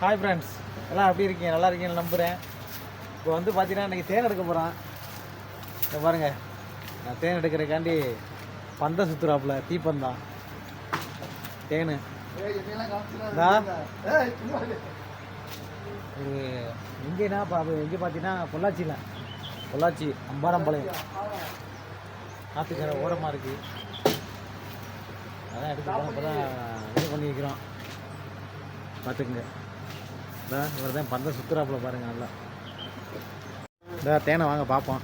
Hi friends எல்லாம் எப்படி இருக்கீங்க? நல்லா இருக்கீங்கன்னு நம்புகிறேன் இப்போ வந்து பார்த்தீங்கன்னா இன்றைக்கி தேன் எடுக்க போகிறான் இதை பாருங்கள் நான் தேன் எடுக்கிறதுக்காண்டி பந்த சுற்றுறாப்புல தீப்பந்தான் தேன். இதா. இது எங்கேனா இப்போ எங்கே பார்த்தீங்கன்னா பொள்ளாச்சியில். பொள்ளாச்சி அம்பாரம்பாளையம். ஆற்றுக்கரை ஓரமாக இருக்குது அதான் எடுத்து போனப்போ தான் இது பண்ணியிருக்கிறோம் பார்த்துக்குங்க இதான் இவர் தான் பந்த சுற்றுறாப்புல பாருங்க நல்லா. இந்த தேனை வாங்க பார்ப்போம்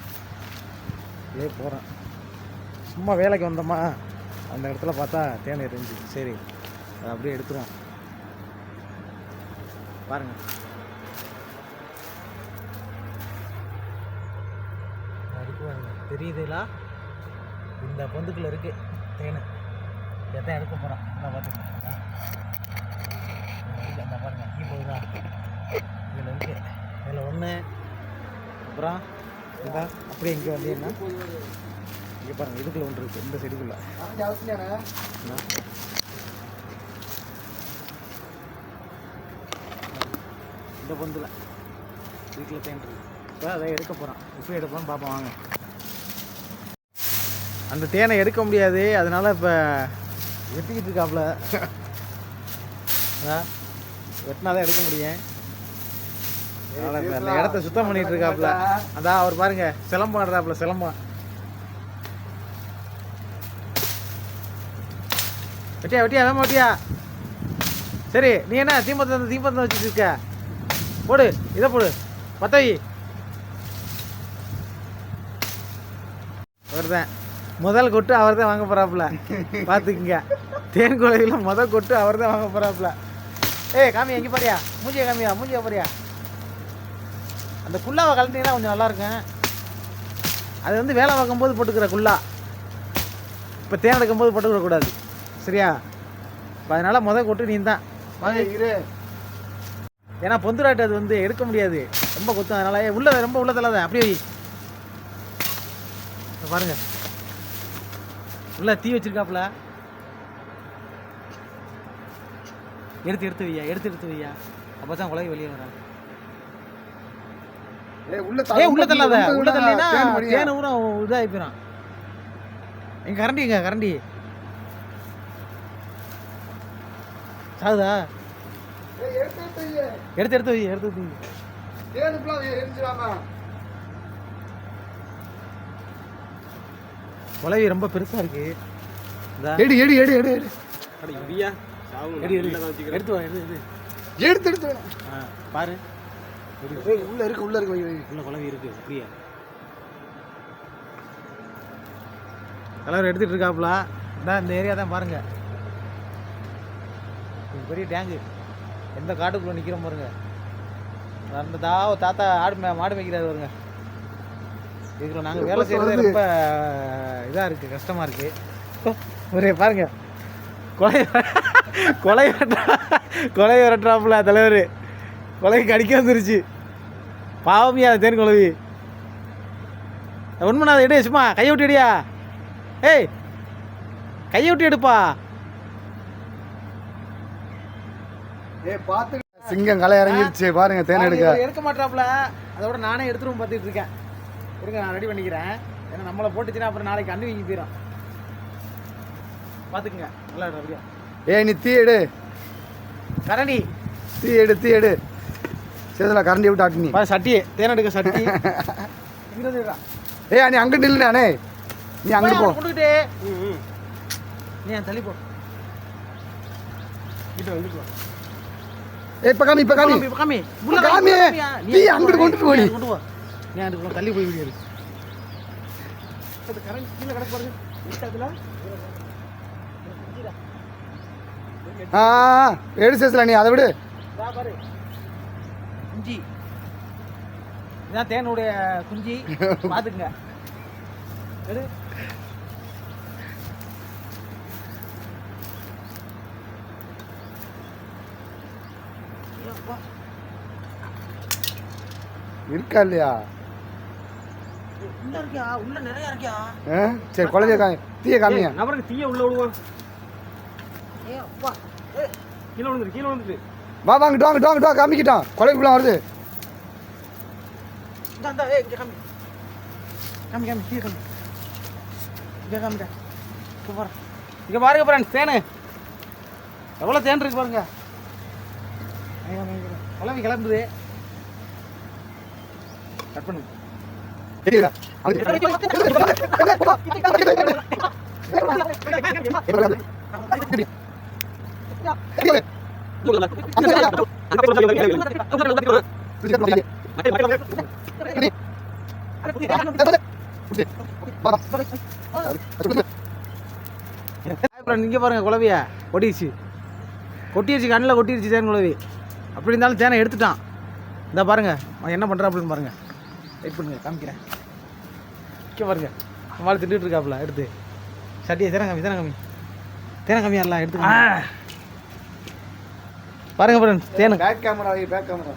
இதே போகிறேன் சும்மா வேலைக்கு வந்தோமா? அந்த இடத்துல பார்த்தா தேனை இருந்துச்சு சரி அதை அப்படியே எடுத்துருவோம். பாருங்கள் இருக்கு தெரியுதுங்களா இந்த பொந்துக்குள்ளே இருக்குது தேனை. எதை எடுக்க போகிறோம் நான் பார்த்துங்க அந்த பாருங்க கீ போகுதா இதில் இருக்கு இதில் ஒன்று பண்ணுறான் இந்த அப்படியே இங்கே வந்தீங்கன்னா இங்கே பாருங்கள் இதுக்குள்ளே ஒன்று இருக்குது இந்த செடிக்குள்ளே இந்த. பொந்தில். வீட்டில் தேன் இருக்கு. இப்போ அதை எடுக்க போகிறான் இப்போ எடுப்போம்னு பார்ப்போம் வாங்க. அந்த தேனை எடுக்க முடியாது அதனால் இப்போ வெட்டிக்கிட்டு இருக்காப்புல ஆ, வெட்டினாதான் எடுக்க முடியும். இடத்த சுத்தம் பண்ணிட்டு இருக்காப்புல அதான் அவர் பாருங்க சிலம்பம் ஆடுறாப்ல சிலம்பம். வெட்டியா வெட்டியா வேமா வெட்டியா. சரி நீ என்ன தீபத்தை தீபத்தை வச்சுட்டு இருக்க? போடு இதை போடு. பத்தவி. அவர்தான். முதல் கொட்டு அவர் தான் வாங்க போறாப்புல பார்த்துக்குங்க தேன் குலையில் முதல் கொட்டு அவர் தான் வாங்க போறாப்புல ஏய் காமி எங்கே பாரியா மூஞ்சிய காமியா? மூஞ்சிய பாரியா அந்த குல்லாவை கலந்தீங்கன்னா கொஞ்சம் நல்லா இருக்கும் அது வந்து வேலை பார்க்கும்போது போட்டுக்கிற குல்லா. இப்போ தேன் எடுக்கும்போது போட்டுக்கிற கூடாது சரியா? இப்போ அதனால முதல் கொட்டு நீ தான் ஏன்னா பொந்துராட்டு அது வந்து எடுக்க முடியாது. ரொம்ப கொத்தும் அதனால. உள்ள ரொம்ப உள்ள தள்ளாத. அப்படியே பாருங்க. உள்ள தீ வச்சிருக்காப்புல. எடுத்து எடுத்து வையா எடுத்து எடுத்து வையா. அப்போ தான் குழந்தை வெளியே வரா ஏய் உள்ள ஏய் உள்ள தள்ளாத. உள்ள தள்ளினா தேன் இதாகி போயிடும் எங்க கரண்டி எங்க கரண்டி. சாகுதா? ஏய், எடுத்து எடுத்து வை. எடுத்து எடுத்து வை எடுத்து எடுத்து வை. தேனு full ஆ எரிஞ்சிடாம. குழவி ரொம்ப பெருசா இருக்கு. எடு எடு எடு எடு எடு. எடு, எடு. எடுத்து வா எடு எடு. எடுத்து எடுத்து பாரு. உள்ள இருக்கு உள்ள இருக்கு. உள்ள குழவி இருக்கு அப்படியா? கலர் எடுத்துட்டு இருக்காப்புல. இதான் இந்த ஏரியா தான் பாருங்க. இது பெரிய டேங்கு எந்த காட்டுக்குள்ள நிக்கிறோம் பாருங்க. அந்த தா தாத்தா ஆடு மே- மாடு மேய்க்கிறாரு பாருங்க. இதுக்குள்ள நாங்கள் வேலை செய்யறது ரொம்ப இதாக இருக்கு கஷ்டமா இருக்கு. ஒரே பாருங்க. கொலை கொலை கொலை வெட்டுறாப்புல தலைவர். கொலைக்கு அடிக்க வந்துருச்சு. பாவமியா தேன் குழவி. உண்மைண்ணா அதை எடு சும்மா கையை விட்டு எடியா? ஏய் கையை விட்டு எடுப்பா. ஏய், பாத்து சிங்கம் களை இறங்கிருச்சு. பாருங்க தேன் எடுக்க. எடுக்க மாட்டாப்புல. அதோட நானே எடுத்துருவோம் பார்த்துட்டு இருக்கேன். இருங்க நான் ரெடி பண்ணிக்கிறேன். ஏன்னா நம்மளை போட்டுச்சுன்னா அப்புறம் நாளைக்கு கண்ணு வீங்கி போயிடும் பார்த்துக்குங்க நல்லா ஏய் நீ தீ எடு. கரண்டி தீ எடு தீ எடு. சேதுல கரண்டி விட்டு நீ பா சட்டி தேன் எடுக்க சட்டி. ஏய் நீ அங்கிட்டு இல்லைண்ணே நீ அங்கிட்டு போ நீ தள்ளி போ. ஏய் இப்ப காமி இப்ப காமி இப்ப காமி. காமி. நீ அங்கிட்டு அங்கிட்டு போ. நீ. கொண்டு போ. நீ அங்கிட்டு. தள்ளி போய் விடியாது கரண்ட் கீழே கிடக்கு பாருங்க? ஆ ஆ, எடு சேதுல நீ அதை விடு பாரு குஞ்சி. இதான் தேனுடைய குஞ்சி. ஐயப்பா. இருக்கா இல்லையா? உள்ள இருக்கியா? உள்ள நிறைய இருக்கியா? சரி குழந்தைய காமி தீய காமிங்க. நபருக்கு தீய உள்ள விடுவோம். ஏ அப்பா ஏ கீழே விழுந்துரு கீழே விழுந்துரு. வா வாங்கிட்டு வாங்கிட்டு வாங்கிட்டு காமிக்கிட்டான் கொலைக்குள்ள வருது. இங்கே பாருங்க ஃப்ரெண்ட்ஸ் தேனு. எவ்வளோ தேன் இருக்கு பாருங்க. கிளம்பி கிளம்புது. கட் பண்ணு. தெரியல அப்புறம் இங்கே பாருங்க குழவிய. கொட்டிடுச்சு கொட்டிடுச்சு கண்ணில் கொட்டிடுச்சு தேன் குழவி. அப்படி இருந்தாலும் தேனை எடுத்துட்டான். இந்த பாருங்க அவன் என்ன பண்ணுறா அப்படின்னு பாருங்க. வெயிட் பண்ணுங்க காமிக்கிறேன். இங்கே பாருங்க நம்மளால் திட்டு இருக்காப்புல எடுத்து. சட்டியை தேன காமி தேன காமி தேன காமியாரலாம் எடுத்து பாருங்க தேனு பேக் கேமரா பேக் கேமரா